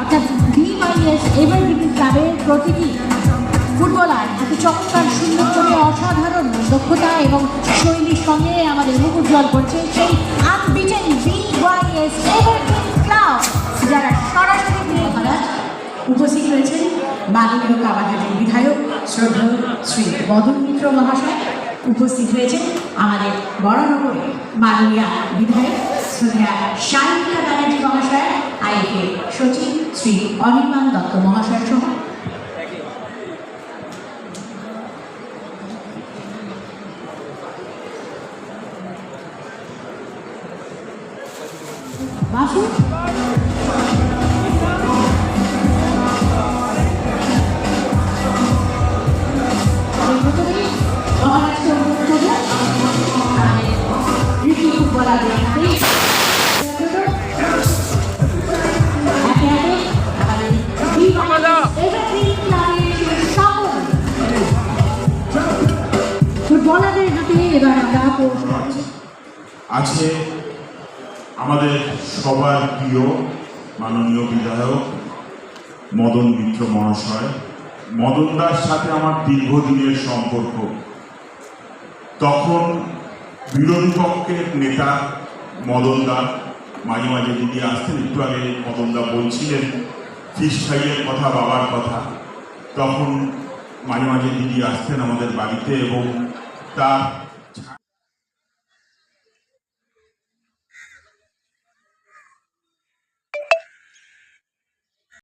অর্থাৎ ভিওয়াইএস এভারগ্রিন ক্লাবের প্রতিটি ফুটবলার এত চমৎকার সুন্দর করে অসাধারণ দক্ষতা এবং শৈলীর সঙ্গে আমাদের মুখ করছে সেই আনবিটেন ভিওয়াইএস এভারগ্রিন ক্লাব, যারা সরাসরি উপস্থিত রয়েছেন। মাননীয় কাবাঘাটের বিধায়ক শ্রদ্ধেয় শ্রী মদন মিত্র মহাশয় উপস্থিত হয়েছেন আমাদের বড়নগরে মাননীয় বিধায়ক শ্রদ্ধা সায়ন্তিকা ব্যানার্জি মহাশয় আইএফএ সচিব শ্রী অনির্বাণ দত্ত মহাশয় সহ। প্রথমেই এবার আমরা আছে আমাদের সবার প্রিয় মাননীয় বিধায়ক মদন মিত্র মহাশয় মদনদার সাথে আমার দীর্ঘদিনের সম্পর্ক। তখন বিরোধী পক্ষের নেতা মদনদা মাঝে মাঝে দিদি আসতেন, একটু আগে মদনদা বলছিলেন, ফিস ফ্রাইয়ের কথা, বাবার কথা। তখন মাঝে মাঝে দিদি আসতেন আমাদের বাড়িতে এবং stop